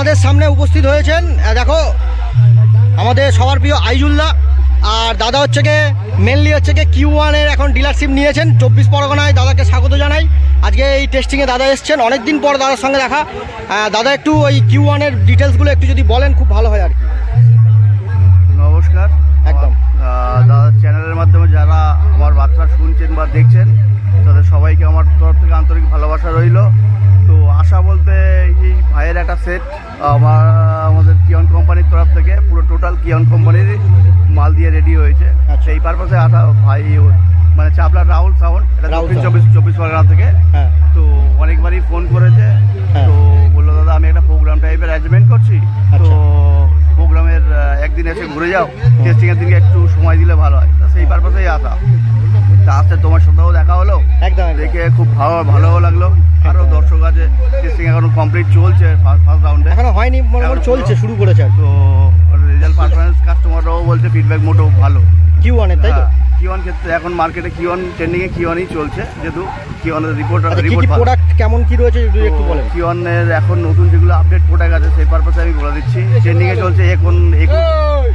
আমাদের সামনে উপস্থিত হয়েছেন দেখো আমাদের সবার প্রিয় আইজুল্লাহ আর দাদা হচ্ছে গিয়ে মেনলি হচ্ছে গিয়ে কিউ ওয়ানের এখন ডিলারশিপ নিয়েছেন চব্বিশ পরগনায় দাদাকে স্বাগত জানাই। আজকে এই টেস্টিংয়ে দাদা এসছেন অনেক দিন পর দাদার সঙ্গে দেখা। দাদা একটু ওই কিউ ওয়ানের ডিটেলসগুলো একটু যদি বলেন খুব ভালো হয় আর কি। নমস্কার। একদম। দাদার চ্যানেলের মাধ্যমে যারা আমার বার্তা শুনছেন বা দেখছেন তাদের সবাইকে আমার তরফ থেকে আন্তরিক ভালোবাসা রইল। তো আশা বলতে একটা সেট আমার আমাদের কিয়ন কোম্পানির তরফ থেকে পুরো টোটাল কিয়ন কোম্পানির মাল দিয়ে রেডি হয়েছে। আচ্ছা। সেই পারপাসে আসা ভাই মানে চাপলার রাহুল সাউন্ড এটা দক্ষিণ চব্বিশ চব্বিশ পরগনা থেকে। হ্যাঁ। তো অনেকবারই ফোন করেছে। হ্যাঁ। তো বলল দাদা আমি একটা প্রোগ্রাম টাইপের অ্যারেঞ্জমেন্ট করছি। তো আচ্ছা। প্রোগ্রামের একদিন এসে ঘুরে যাও। টেস্টিং এর দিনকে একটু সময় দিলে ভালো হয়। সেই পারপাসেই আসা তা আসতে তোমার সাথেও দেখা হলো। একদম দেখে খুব ভালো ভালোও লাগল। আরও দর্শক আছে টেস্টিং এখন কমপ্লিট চলছে ফার্স্ট রাউন্ডে এখনও হয়নি মোটামুটি চলছে শুরু করেছে তো রেজাল্ট পারফরমেন্স কাস্টমাররাও বলছে ফিডব্যাক মোটেও ভালো। কিউ ওয়ানের তাই তো? কিওয়ান ক্ষেত্রে এখন মার্কেটে কিওয়ান ট্রেন্ডিংয়ে কিওয়ানই চলছে যেহেতু কিওয়ানের রিপোর্ট আচ্ছা কি কি রিপোর্ট প্রোডাক্ট কেমন কি রয়েছে যদি একটু বলেন। কিওয়ানের এখন নতুন যেগুলো আপডেট প্রোডাক্ট আছে সেই পারপাসে আমি বলে দিচ্ছি। ট্রেন্ডিংয়ে চলছে এখন একুশ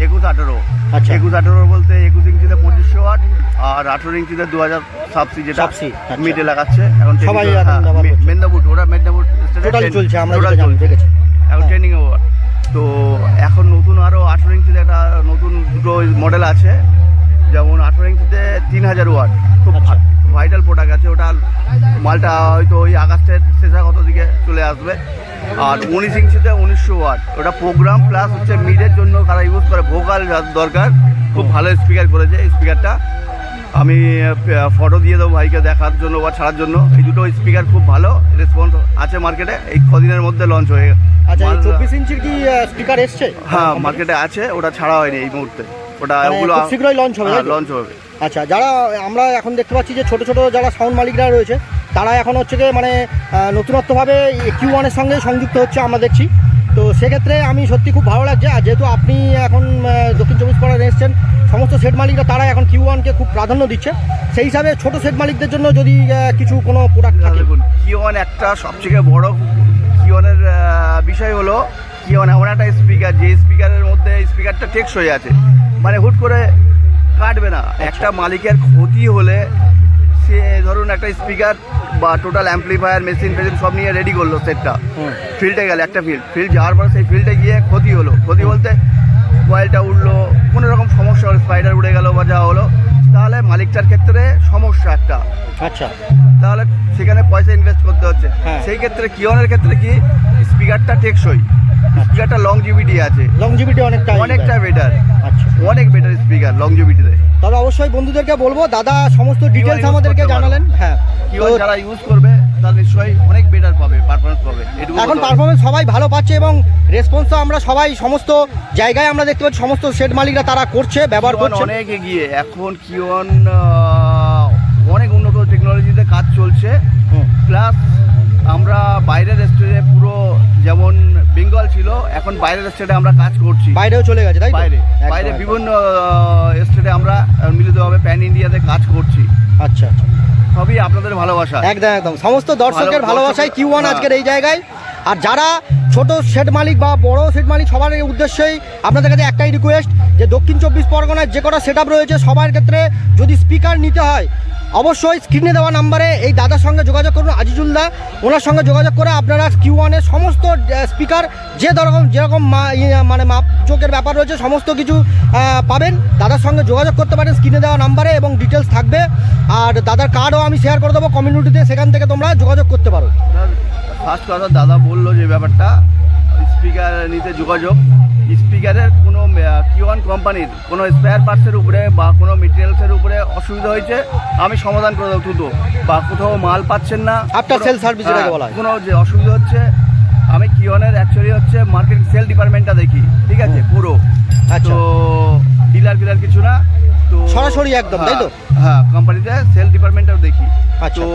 একুশ আঠেরো আচ্ছা। একুশ আঠেরো বলতে একুশ ইঞ্চিতে পঁচিশশো ওয়াট আর আঠেরো ইঞ্চিতে দু হাজার সাবসি যেটা আচ্ছা। মিডে লাগাচ্ছে এখন সবাই হ্যাঁ। মেদিনীপুর ওরা মেদিনীপুর চলছে আমরা চলছে এখন হ্যাঁ। ট্রেনিং ওভার তো এখন নতুন আরও আঠেরো ইঞ্চিতে একটা নতুন দুটো মডেল আছে যেমন আঠেরো ইঞ্চিতে তিন হাজার ওয়াট খুব আচ্ছা। ভাইটাল প্রোডাক্ট আছে ওটা মালটা হয়তো ওই আগস্টের শেষাগত দিকে চলে আসবে। আর উনিশ ইঞ্চিতে উনিশশো ওয়াট। ওটা প্রোগ্রাম প্লাস হচ্ছে মিডের জন্য তারা ইউজ করে ভোকাল দরকার। খুব ভালো স্পিকার করেছে স্পিকারটা আমি ফটো দিয়ে দেবো ভাইকে দেখার জন্য বা ছাড়ার জন্য। এই দুটো স্পিকার খুব ভালো রেসপন্স আছে মার্কেটে এই কদিনের মধ্যে লঞ্চ হয়ে আচ্ছা চব্বিশ ইঞ্চির কি স্পিকার এসছে? হ্যাঁ মার্কেটে আছে ওটা ছাড়া হয়নি এই মুহূর্তে। ওটা মানে ওগুলো শীঘ্রই launch হবে, লঞ্চ হবে। আচ্ছা যারা, আমরা এখন দেখতে পাচ্ছি যে ছোট ছোট যারা সাউন্ড মালিকরা রয়েছে, তারা এখন হচ্ছে গিয়ে মানে নতুনত্বভাবে কিউ ওয়ানের সঙ্গে সংযুক্ত হচ্ছে আমরা দেখছি। তো সেক্ষেত্রে আমি সত্যি খুব ভালো লাগছে, আর যেহেতু আপনি এখন দক্ষিণ চব্বিশ পরগনা এসেছেন, সমস্ত সেট মালিকরা তারা এখন কিউ ওয়ানকে খুব প্রাধান্য দিচ্ছে। সেই হিসাবে ছোট সেট মালিকদের জন্য যদি কিছু কোনো প্রোডাক্ট থাকে। দেখুন কিওয়ান একটা সবথেকে বড় কিওয়ানের বিষয় হলো কিওয়ান এমন একটা স্পিকার যে স্পিকারের মধ্যে স্পিকারটা টেকসই আছে। মানে হুট করে কাটবে না। আচ্ছা। একটা মালিকের ক্ষতি হলে সে ধরুন একটা স্পিকার বা টোটাল অ্যাম্পলিফায়ার মেশিন ফেশিন সব নিয়ে রেডি করল সেটটা ফিল্ডে গেলে একটা ফিল্ড ফিল্ড যাওয়ার পর সেই ফিল্ডে গিয়ে ক্ষতি হলো। ক্ষতি বলতে কয়েলটা উঠল কোনো রকম সমস্যা হলো স্পাইডার উড়ে গেল বা যা হলো তাহলে মালিকটার ক্ষেত্রে সমস্যা একটা। আচ্ছা। তাহলে সেখানে পয়সা ইনভেস্ট করতে হচ্ছে। হ্যাঁ। সেই ক্ষেত্রে কিয়নের ক্ষেত্রে কি? স্পিকারটা টেকসই। স্পিকারটা লংজিভিটি আছে। লংজিভিটি অনেকটা অনেকটা বেটার আচ্ছা। অনেক বেটার স্পিকার লংজিভিটিতে তবে অবশ্যই বন্ধুদেরকে বলব দাদা সমস্ত ডিটেলস আমাদেরকে জানালেন। হ্যাঁ তো যারা ইউজ করবে তারা নিশ্চয়ই অনেক বেটার পাবে পারফরমেন্স পাবে। এখন পারফরমেন্স সবাই ভালো পাচ্ছে এবং রেসপন্সও আমরা সবাই সমস্ত জায়গায় আমরা দেখতে পাচ্ছি সমস্ত সেট মালিকরা তারা করছে ব্যবহার করছে। অনেক এগিয়ে। এখন আহ, অনেক উন্নত টেকনোলজিতে কাজ চলছে। প্লাস আমরা বাইরের স্টেটে পুরো যেমন বেঙ্গল ছিল এখন বাইরের স্টেটে আমরা কাজ করছি। বাইরেও চলে গেছে তাই বাইরে বাইরে বিভিন্ন স্টেটে আমরা মিলিতভাবে প্যান ইন্ডিয়াতে কাজ করছি। আচ্ছা আচ্ছা। সবই আপনাদের ভালোবাসা। একদম একদম। সমস্ত দর্শকের ভালো- ভালোবাসায় কিউ ওয়ান। আজকের এই জায়গায়। আর যারা ছোট সেট মালিক বা বড় সেট মালিক সবার উদ্দেশ্যেই আপনাদের কাছে একটাই রিকোয়েস্ট যে দক্ষিণ চব্বিশ পরগনায় যে কটা সেট রয়েছে সবার ক্ষেত্রে যদি স্পিকার নিতে হয় অবশ্যই স্ক্রিনে দেওয়া নাম্বারে এই দাদার সঙ্গে যোগাযোগ করুন আজিজুল্লাহ ওনার সঙ্গে যোগাযোগ করে আপনারা কিউ ওয়ানের সমস্ত স্পিকার যে রকম যেরকম ইয়ে, মানে মাপযোগের ব্যাপার রয়েছে সমস্ত কিছু পাবেন। দাদার সঙ্গে যোগাযোগ করতে পারেন স্ক্রিনে দেওয়া নাম্বারে এবং ডিটেলস থাকবে। আর দাদার কার্ডও আমি শেয়ার করে দেবো কমিউনিটিতে সেখান থেকে তোমরা যোগাযোগ করতে পারো। ফার্স্ট কথা দাদা বলল যে ব্যাপারটা স্পিকার নিতে যোগাযোগ স্পিকারের কোনো কিওয়ান কোম্পানির কোনো স্পেয়ার পার্টসের উপরে বা কোনো মেটেরিয়ালসের উপরে অসুবিধা হয়েছে আমি সমাধান করে দেবো তুতো বা কোথাও মাল পাচ্ছেন না service যেটাকে হ্যাঁ, বলা। কোনো যে অসুবিধা হচ্ছে আমি কিওয়ানের অ্যাকচুয়ালি হচ্ছে মার্কেট সেল ডিপার্টমেন্টটা দেখি ঠিক আছে পুরো আচ্ছা। তো ডিলার ফিলার কিছু না তো সরাসরি একদম, তাই তো? হ্যাঁ, হ্যাঁ কোম্পানিতে সেল ডিপার্টমেন্টটাও দেখি আচ্ছা। তো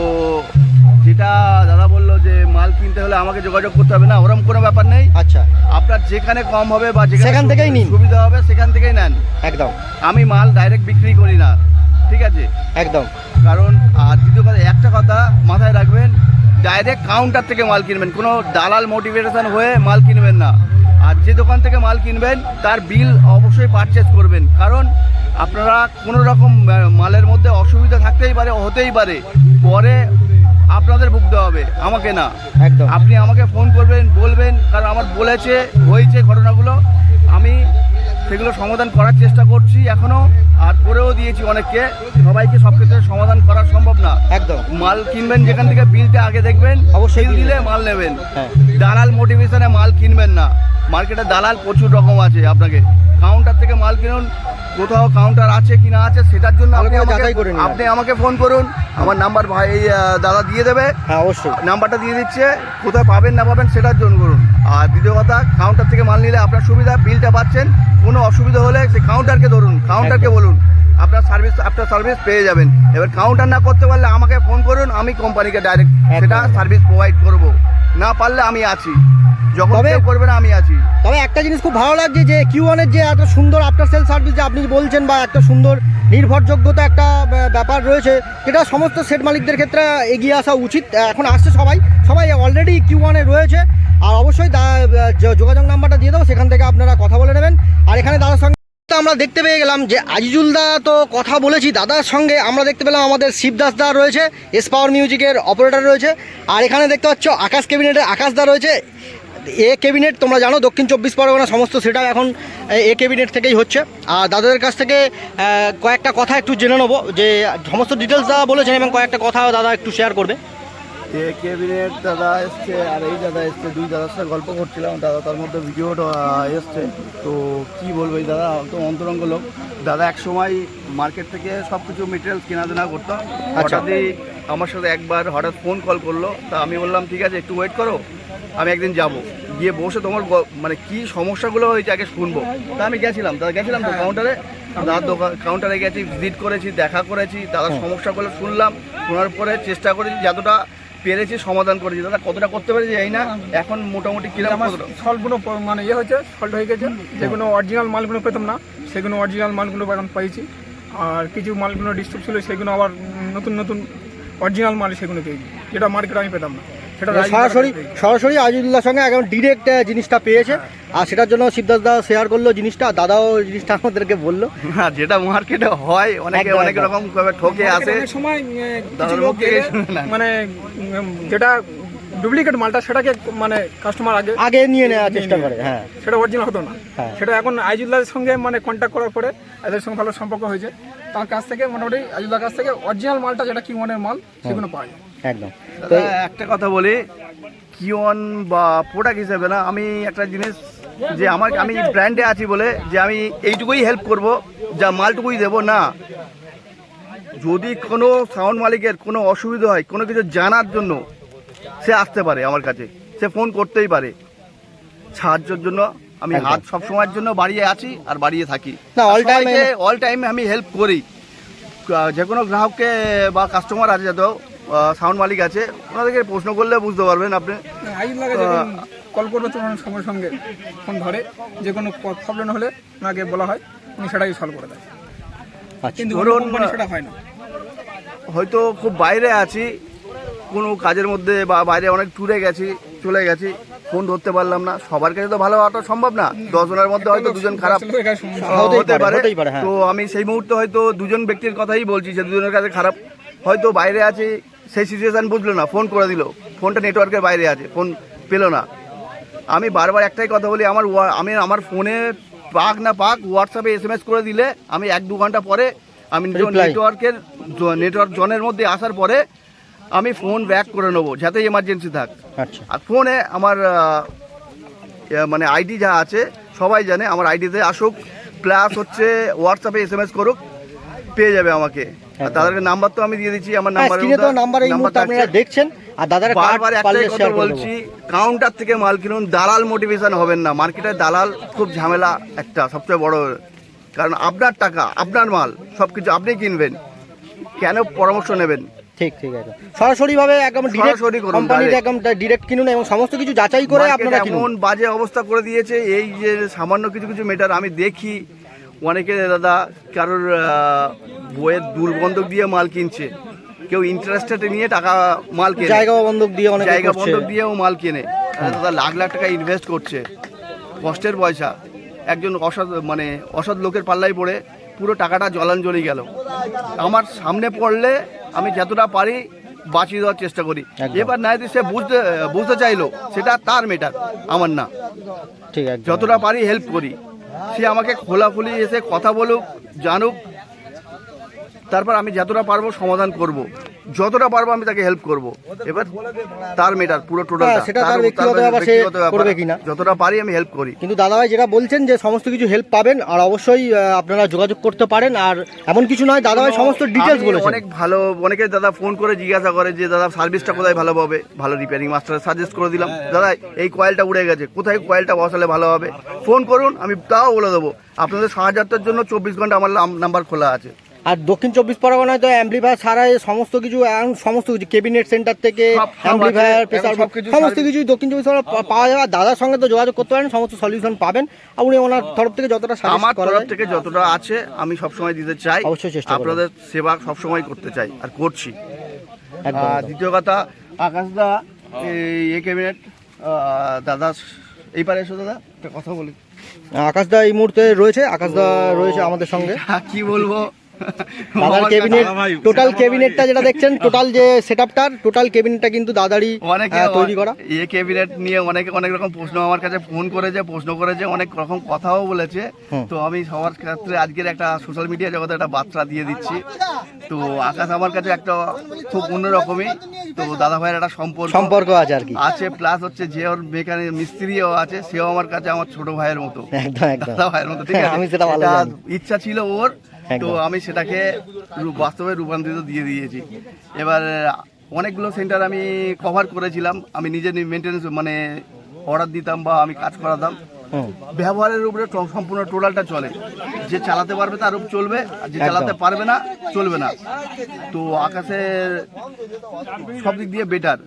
যেটা দাদা বলল যে মাল কিনতে হলে আমাকে যোগাযোগ করতে হবে। না ওরকম কোনো ব্যাপার নেই। আচ্ছা। আপনার যেখানে কম হবে বা যেখানে সেখান থেকেই নিন। সুবিধা হবে সেখান থেকেই নেন। একদম। আমি মাল ডাইরেক্ট বিক্রি করি না। ঠিক আছে? একদম। কারণ আর দ্বিতীয় কথা একটা কথা মাথায় রাখবেন ডাইরেক্ট কাউন্টার থেকে মাল কিনবেন। কোনো দালাল মোটিভেশন হয়ে মাল কিনবেন না। আর যে দোকান থেকে মাল কিনবেন তার বিল অবশ্যই পারচেস করবেন। কারণ আপনারা কোনো রকম মালের মধ্যে অসুবিধা থাকতেই পারে হতেই পারে। পরে আপনাদের ভুগতে হবে আমাকে না। একদম। আপনি আমাকে ফোন করবেন বলবেন কারণ আমার বলেছে হয়েছে ঘটনাগুলো। আমি সেগুলো সমাধান করার চেষ্টা করছি এখনও আর করেও দিয়েছি অনেককে। সবাইকে সব ক্ষেত্রে সমাধান করা সম্ভব না। একদম। মাল কিনবেন যেখান থেকে বিলটা আগে দেখবেন অবশ্যই দিলে মাল নেবেন। হ্যাঁ। দালাল মোটিভেশনে মাল কিনবেন না। মার্কেটে দালাল প্রচুর রকম আছে আপনাকে। কাউন্টার থেকে মাল কিনুন কোথাও কাউন্টার আছে কি না আছে সেটার জন্য আপনি আমাকে- যাচাই করে নিন। আপনি আমাকে ফোন করুন। আমার নাম্বার ভাই দাদা দিয়ে দেবে। হ্যাঁ অবশ্যই। নাম্বারটা দিয়ে দিচ্ছে। কোথায় পাবেন না পাবেন সেটার জন্য করুন। আর দ্বিতীয় কথা কাউন্টার থেকে মাল নিলে আপনার সুবিধা বিলটা পাচ্ছেন। কোনো অসুবিধা হলে সেই কাউন্টারকে ধরুন কাউন্টারকে বলুন। আপনার সার্ভিস আপনার সার্ভিস পেয়ে যাবেন। এবার কাউন্টার না করতে পারলে আমাকে ফোন করুন আমি কোম্পানিকে ডাইরেক্ট সেটা সার্ভিস প্রোভাইড করব। না পারলে আমি আছি। যখন তবে- করবে না আমি আছি। তবে একটা জিনিস খুব ভালো লাগছে যে কিউ ওয়ানের যে এত সুন্দর আফটার সেল সার্ভিস যে আপনি বলছেন বা একটা সুন্দর নির্ভরযোগ্যতা একটা ব্যাপার রয়েছে যেটা সমস্ত সেট মালিকদের ক্ষেত্রে এগিয়ে আসা উচিত। এখন আসছে সবাই। সবাই অলরেডি কিউ ওয়ানে রয়েছে। আর অবশ্যই যোগাযোগ নাম্বারটা দিয়ে দেবো সেখান থেকে আপনারা কথা বলে নেবেন। আর এখানে দাদার সঙ্গে আমরা দেখতে পেয়ে গেলাম যে আজিজুল দা তো কথা বলেছি দাদার সঙ্গে আমরা দেখতে পেলাম আমাদের শিবদাস দা রয়েছে এস পাওয়ার মিউজিকের অপারেটর রয়েছে। আর এখানে দেখতে পাচ্ছ আকাশ ক্যাবিনেটের আকাশ দা রয়েছে। এ ক্যাবিনেট তোমরা জানো দক্ষিণ চব্বিশ পরগনা সমস্ত সেটা এখন এ ক্যাবিনেট থেকেই হচ্ছে। আর দাদাদের কাছ থেকে কয়েকটা কথা একটু জেনে নেব যে সমস্ত ডিটেলস দাদা বলেছেন এবং কয়েকটা কথা দাদা একটু শেয়ার করবে। এ ক্যাবিনেট দাদা এসছে আর এই দাদা এসছে দুই দাদার সাথে গল্প করছিলাম দাদা তার মধ্যে ভিডিওটা এসছে। তো কি বলব এই দাদা তো অন্তরঙ্গ লোক। দাদা এক সময় মার্কেট থেকে সব কিছু মেটেরিয়ালস কেনাজেনা করতো আচ্ছা। হঠাৎই আমার সাথে একবার হঠাৎ ফোন কল করল। তা আমি বললাম ঠিক আছে একটু ওয়েট করো। আমি একদিন যাব। গিয়ে বসে তোমার মানে কি সমস্যাগুলো হয়েছে আগে শুনব। তা আমি গেছিলাম দাদা গেছিলাম তো কাউন্টারে দাদার দোকান কাউন্টারে গেছি ভিজিট করেছি দেখা করেছি দাদার সমস্যাগুলো শুনলাম শোনার পরে চেষ্টা করেছি যতটা পেরেছি সমাধান করেছি দাদা কতটা করতে পেরেছি এই না এখন মোটামুটি কীরকম কতটা মানে ইয়ে হয়েছে সল্ট হয়ে গেছে যেগুলো অরিজিনাল মালগুলো পেতাম না সেগুলো অরিজিনাল মালগুলো এখন পাইছি। আর কিছু মালগুলো ডিস্ট্রিক্ট ছিল সেগুলো আবার নতুন নতুন অরিজিনাল মাল সেগুলো পেয়েছি যেটা মার্কেটে আমি পেতাম না। সরাসরি সরাসরি আজিজুল্লাহর সঙ্গে একদম ডিরেক্ট জিনিসটা পেয়েছে। আর সেটার জন্য শিবদাস দা শেয়ার করল জিনিসটা দাদাও জিনিসটা আমাদেরকে বলল। হ্যাঁ যেটা মার্কেটে হয় অনেকে অনেক রকম ঠকে আসে সময়। মানে যেটা ডুপ্লিকেট মালটা সেটাকে মানে কাস্টমার আগে আগে নিয়ে নেওয়ার চেষ্টা করে হ্যাঁ। সেটা অরিজিনাল হতো না। হ্যাঁ। সেটা এখন আইজুল্লাহর সঙ্গে মানে কন্ট্যাক্ট করার পরে এদের সঙ্গে ভালো সম্পর্ক হয়েছে। তার কাছ থেকে মোটামুটি আইজুল্লাহর কাছ থেকে অরিজিনাল মালটা যেটা কি মনের মাল সেগুলো পাওয়া যায়। একদম। তো একটা কথা বলি কিওন বা প্রোডাক্ট হিসেবে না আমি একটা জিনিস যে আমার আমি ব্র্যান্ডে আছি বলে যে আমি এইটুকুই হেল্প করব যা মালটুকুই দেবো না। যদি কোনো সাউন্ড মালিকের কোনো অসুবিধা হয় কোনো কিছু জানার জন্য সে আসতে পারে আমার কাছে। সে ফোন করতেই পারে। সাহায্যের জন্য আমি। হাত সব সময়ের জন্য বাড়িয়ে আছি আর বাড়িয়ে থাকি। time এ- অল টাইমে আমি হেল্প করি। যে কোনো গ্রাহককে বা কাস্টমার আছে যত সাউন্ড মালিক আছে। ওনাদেরকে প্রশ্ন করলে বুঝতে পারবেন আপনি। কল করবে তখন সঙ্গে সঙ্গে ফোন ধরে যে কোনো প্রবলেম হলে ওনাকে বলা হয় উনি সেটাই সলভ করে দেয়। আচ্ছা। কিন্তু সেটা হয় না। হয়তো খুব বাইরে আছি কোনো কাজের মধ্যে বা বাইরে অনেক ট্যুরে গেছি চলে গেছি ফোন ধরতে পারলাম না। সবার কাছে তো ভালো হওয়াটা সম্ভব না। দশজনের মধ্যে হয়তো দুজন খারাপ হতে পারে, হ্যাঁ। তো আমি সেই মুহূর্তে হয়তো দুজন ব্যক্তির কথাই বলছি যে দুজনের কাছে খারাপ। হয়তো বাইরে আছে সেই সিচুয়েশান বুঝলো না ফোন করে দিল। ফোনটা নেটওয়ার্কের বাইরে আছে ফোন পেল না। আমি বারবার একটাই কথা বলি আমার আমি আমার ফোনে পাক না পাক হোয়াটসঅ্যাপে এস এম এস করে দিলে আমি এক দু ঘণ্টা পরে আমি. নেটওয়ার্কের নেটওয়ার্ক জনের মধ্যে আসার পরে আমি ফোন ব্যাক করে নেব যাতে এমার্জেন্সি থাক। আচ্ছা। আর ফোনে আমার মানে আইডি যা আছে সবাই জানে আমার আইডিতে আসুক প্লাস হচ্ছে হোয়াটসঅ্যাপে এস এম এস করুক পেয়ে যাবে আমাকে। আর তাদেরকে নাম্বার তো আমি দিয়ে দিচ্ছি আমার হ্যাঁ নাম্বার স্ক্রিনে তো নাম্বার এই মুহূর্তে আপনারা দেখছেন আর দাদার বারবার একটাই কথা বলছি কাউন্টার থেকে মাল কিনুন দালাল মোটিভেশন হবেন না। মার্কেটে দালাল খুব ঝামেলা একটা সবচেয়ে বড়। কারণ আপনার টাকা আপনার মাল সব কিছু আপনি কিনবেন। কেন পরামর্শ নেবেন? ঠিক ঠিক আছে। সরাসরি ভাবে একদম ডিরেক্ট কোম্পানির। একদম ডিরেক্ট কিনুন এবং সমস্ত কিছু যাচাই করে আপনারা কিনুন। এমন বাজে অবস্থা করে দিয়েছে এই যে সামান্য কিছু কিছু মেটার আমি দেখি অনেকে দাদা কারোর বইয়ের দুর্বন্ধক দিয়ে মাল কিনছে। কেউ ইন্টারেস্টেড নিয়ে টাকা মাল কেনে। জায়গা বন্ধক দিয়ে অনেক জায়গা বন্ধক দিয়েও মাল কেনে। দাদা লাখ লাখ টাকা ইনভেস্ট করছে। কষ্টের পয়সা। একজন অসৎ মানে অসৎ লোকের পাল্লাই পড়ে পুরো টাকাটা জলাঞ্জলি গেল। আমার সামনে পড়লে আমি যতটা পারি বাঁচিয়ে দেওয়ার চেষ্টা করি। এবার না যদি সে বুঝতে বুঝতে চাইলো সেটা তার মেটার আমার না। ঠিক আছে যতটা পারি হেল্প করি। সে আমাকে খোলাখুলি এসে কথা বলুক জানুক তারপর আমি যতটা পারব সমাধান করব। যতটা পারব আমি তাকে হেল্প করব। এবার তার মেটার পুরো টোটাল হ্যাঁ, সেটা তার ব্যক্তিগত ব্যাপার, সে করবে কিনা। যতটা পারি আমি হেল্প করি। কিন্তু দাদাভাই যেটা বলছেন যে সমস্ত কিছু হেল্প পাবেন আর অবশ্যই আপনারা যোগাযোগ করতে পারেন আর এমন কিছু নয় দাদাভাই সমস্ত ডিটেলস বলেছেন। অনেক ভালো অনেকে দাদা ফোন করে জিজ্ঞাসা করে যে দাদা সার্ভিসটা কোথায় ভালো হবে ভালো রিপেয়ারিং মাস্টার সাজেস্ট করে দিলাম। দাদা এই কয়েলটা উড়ে গেছে কোথায় কয়েলটা বসালে ভালো হবে? ফোন করুন আমি তাও বলে দেবো। আপনাদের সাহায্যের জন্য চব্বিশ ঘণ্টা আমার নাম্বার খোলা আছে। আর দক্ষিণ চব্বিশ পরগনায় তো অ্যাম্পলিফায়ার ছাড়াই সমস্ত কিছু সমস্ত কিছু কেবিনেট সেন্টার থেকে অ্যাম্পলিফায়ার প্রেসার সমস্ত কিছু দক্ষিণ চব্বিশ পরগনা পাওয়া যাবে। দাদার সঙ্গে তো যোগাযোগ করতে পারেন সমস্ত সলিউশন পাবেন। আর উনি ওনার তরফ থেকে যতটা আমার তরফ থেকে যতটা আছে আমি সবসময় দিতে চাই। অবশ্যই চেষ্টা আপনাদের সেবা সবসময় করতে চাই আর করছি। দ্বিতীয় কথা আকাশদা এই এ ক্যাবিনেট দাদা এই পারে এসো দাদা একটা কথা বলি। আকাশদা এই মুহূর্তে রয়েছে আকাশদা রয়েছে আমাদের সঙ্গে। কি বলব? দাদার কেবিনেট টোটাল কেবিনেটটা যেটা দেখছেন টোটাল যে সেটআপটার টোটাল কেবিনেটটা কিন্তু দাদারই অনেকে তৈরি করা। এ ক্যাবিনেট নিয়ে অনেকে অনেক রকম প্রশ্ন আমার কাছে ফোন করেছে প্রশ্ন করেছে অনেক রকম কথাও বলেছে। তো আমি সবার ক্ষেত্রে আজকের একটা সোশ্যাল মিডিয়া জগতে একটা বার্তা দিয়ে দিচ্ছি। তো আকাশ আমার কাছে একটা খুব অন্যরকমই। তো দাদা ভাইয়ের একটা সম্পর্ক সম্পর্ক আছে আর কি। আছে প্লাস হচ্ছে যে ওর মেকানিক মিস্ত্রিও আছে সেও আমার কাছে আমার ছোট ভাইয়ের মতো। একদম একদম। দাদা ভাইয়ের মতো ঠিক আছে? আমি সেটা ভালো ইচ্ছা ছিল ওর তো আমি সেটাকে বাস্তবে রূপান্তরিত দিয়ে দিয়েছি। এবার অনেকগুলো সেন্টার আমি কভার করেছিলাম। আমি নিজে মেনটেন্স মানে অর্ডার দিতাম বা আমি কাজ করাতাম। ব্যবহারের উপরে সম্পূর্ণ টোটালটা চলে। যে চালাতে পারবে তার উপর চলবে আর যে চালাতে পারবে না চলবে না। তো আকাশের সব দিক দিয়ে বেটার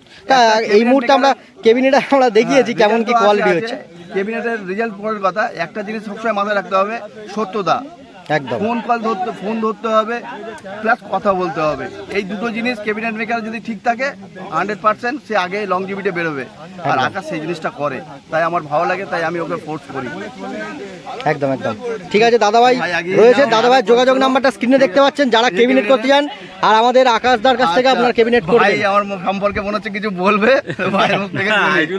এই মুহূর্তে আমরা কেবিনেটে আমরা দেখিয়েছি হ্যাঁ, কেমন কি কোয়ালিটি হচ্ছে। কেবিনেটের রেজাল্ট পরের কথা। একটা জিনিস সবসময় মাথায় রাখতে হবে সত্যতা। একদম। ফোন কল ধরতে ফোন ধরতে হবে প্লাস কথা বলতে হবে। এই দুটো জিনিস ক্যাবিনেট মেকার যদি ঠিক থাকে হান্ড্রেড পার্সেন্ট সে আগে লং লংজিভিটে বেরোবে। আর আকাশ সেই জিনিসটা করে। তাই আমার ভালো লাগে তাই আমি ওকে ফোর্স করি। একদম একদম। ঠিক আছে দাদাভাই ভাই, রয়েছে। দাদাভাই যোগাযোগ নাম্বারটা স্ক্রিনে দেখতে পাচ্ছেন। যারা ক্যাবিনেট কেবিনেট করতে চান আর আমাদের আকাশদার কাছ থেকে আচ্ছা, আপনার কেবিনেট ভাই আমার মুখ সম্পর্কে মনে হচ্ছে কিছু বলবে? ভাইয়ের মুখ থেকে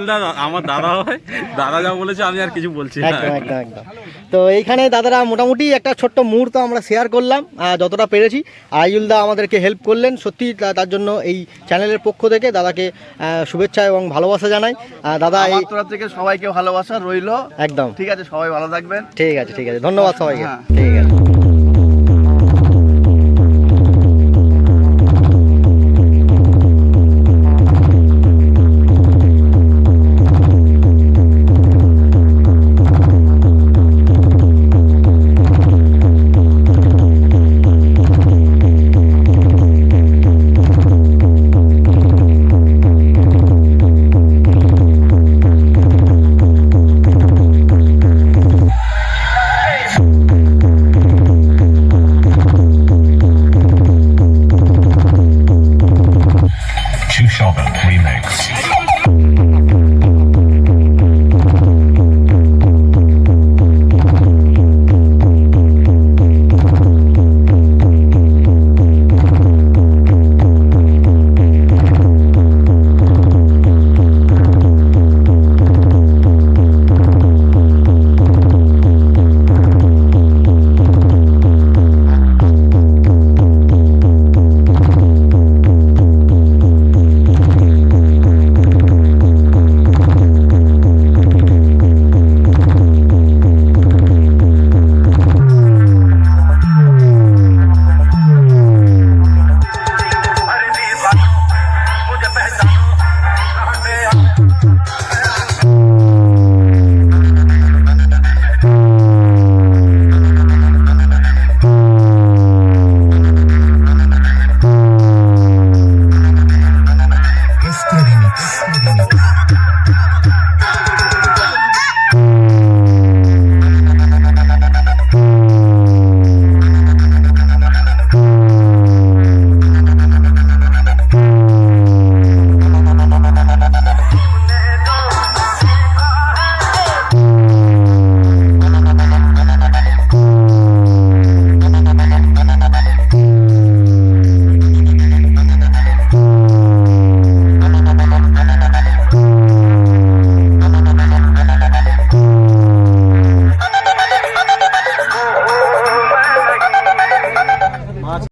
দা আমার দাদা হয়। দাদা যা বলেছে আমি আর কিছু বলছি না। একদম একদম একদম। তো এইখানে দাদারা মোটামুটি একটা ছোট্ট মুহূর্ত আমরা শেয়ার করলাম যতটা পেরেছি। আইজুল দা আমাদেরকে হেল্প করলেন। সত্যি তা- তার জন্য এই চ্যানেলের পক্ষ থেকে দাদাকে শুভেচ্ছা এবং ভালোবাসা জানাই। দাদা এই থেকে সবাইকে ভালোবাসা রইল। একদম। ঠিক আছে সবাই ভালো থাকবেন। ঠিক আছে ঠিক আছে। ধন্যবাদ সবাইকে। হ্যাঁ। ঠিক আছে।